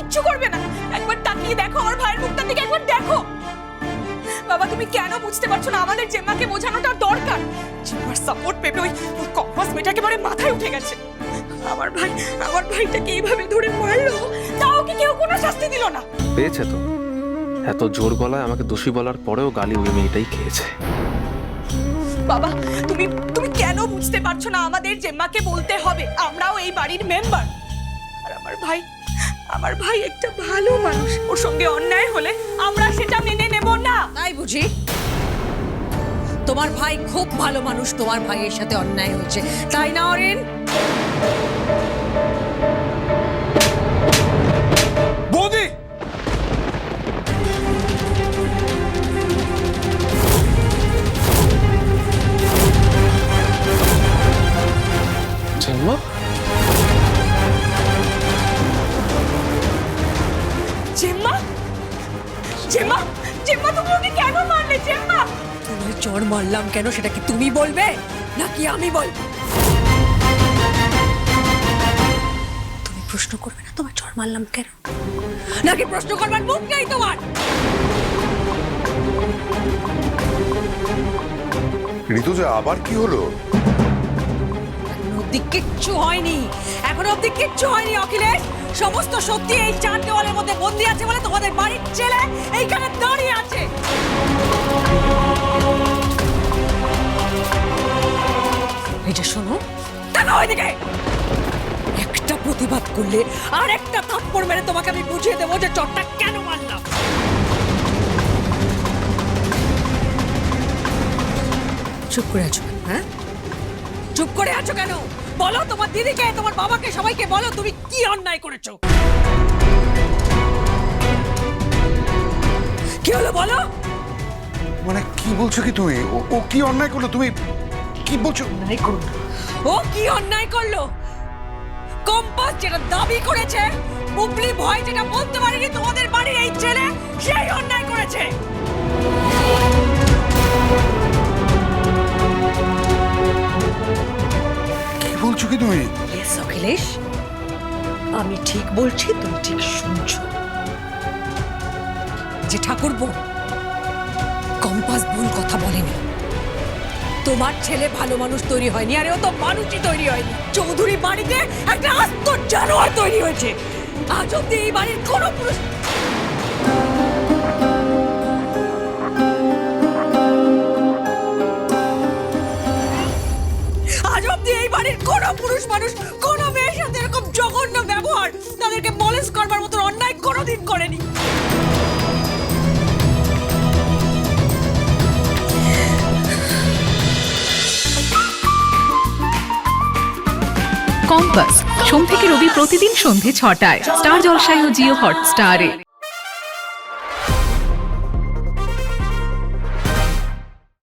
কিচ্ছু করবে না। একবার তাকিয়ে দেখো আমার ভাইয়ের মুখটার দিকে একবার দেখো। বাবা তুমি কেন বুঝতে পারছ না আমাদের জেম্মাকে বোঝানোটা দরকার? জেম্মার সাপোর্ট পেপে ওই কম্পাস মেয়েটা একেবারে মাথায় উঠে গেছে। আমার ভাই আমার ভাইটাকে এইভাবে ধরে মারলো তাও কি কেউ কোনো শাস্তি দিল না? পেয়েছে তো। এত জোর গলায় আমাকে দোষী বলার পরেও গালি ওই মেয়েটাই খেয়েছে। বাবা তুমি তুমি কেন বুঝতে পারছ না আমাদের জেম্মাকে বলতে হবে? আমরাও এই বাড়ির মেম্বার আর আমার ভাই আমার ভাই একটা ভালো মানুষ। ওর সঙ্গে অন্যায় হলে আমরা সেটা মেনে নেব না। তাই বুঝি? তোমার ভাই খুব ভালো মানুষ, তোমার ভাইয়ের সাথে অন্যায় হয়েছে। তাই না, অরিন? জেম্মা জেম্মা তুমি ওকে কেন মারলে জেম্মা? তোমার চড় মারলাম কেন সেটা কি তুমি বলবে? নাকি আমি বলব? তুমি প্রশ্ন করবে না তোমার চড় মারলাম কেন? নাকি প্রশ্ন করবার মুখ নেই তোমার? ঋতুজা আবার কি হলো? অব্দি কিচ্ছু হয়নি এখনও অব্দি কিচ্ছু হয়নি অখিলেশ। সমস্ত সত্যি এই চার দেওয়ালের মধ্যে বন্দি আছে বলে তোমাদের বাড়ির ছেলে এইখানে দাঁড়িয়ে আছে। এই যে শোনো টাকা ওইদিকে একটা প্রতিবাদ করলে আর একটা থাপ্পড় মেরে তোমাকে আমি বুঝিয়ে দেবো যে চটটা কেন মারলাম। চুপ করে আছো হ্যাঁ? চুপ করে আছো কেন? বলো তোমার দিদিকে তোমার বাবাকে সবাইকে বলো তুমি কি অন্যায় করেছ? কি হলো বলো? মানে কি বলছো কি তুমি? ও- ও কি অন্যায় করল? তুমি কি বলছো? ও কি অন্যায় করল? কম্পাস যেটা দাবি করেছে বুবলি ভয় যেটা বলতে পারেনি তোমাদের বাড়ির এই ছেলে সেই অন্যায় করেছে। তুমি ইয়েস অখিলেশ আমি ঠিক বলছি, তুমি ঠিক শুনছো। যে ঠাকুরপো কম্পাস ভুল কথা বলেনি। তোমার ছেলে ভালো মানুষ তৈরি হয়নি, আরে ও তো মানুষই তৈরি হয়নি। চৌধুরী বাড়িতে একটা আস্ত জানোয়ার তৈরি হয়েছে। আজ অব্দি এই বাড়ির কোনো পুরুষ মানুষ, কোনো মেয়ের সাথে এরকম জঘন্য ব্যবহার তাদেরকে মলেস করবার মতো অন্যায় কোনোদিন করেনি। কম্পাস, সোম থেকে রবি প্রতিদিন সন্ধে ছটায়। স্টার জলসায় ও জিও হটস্টারে।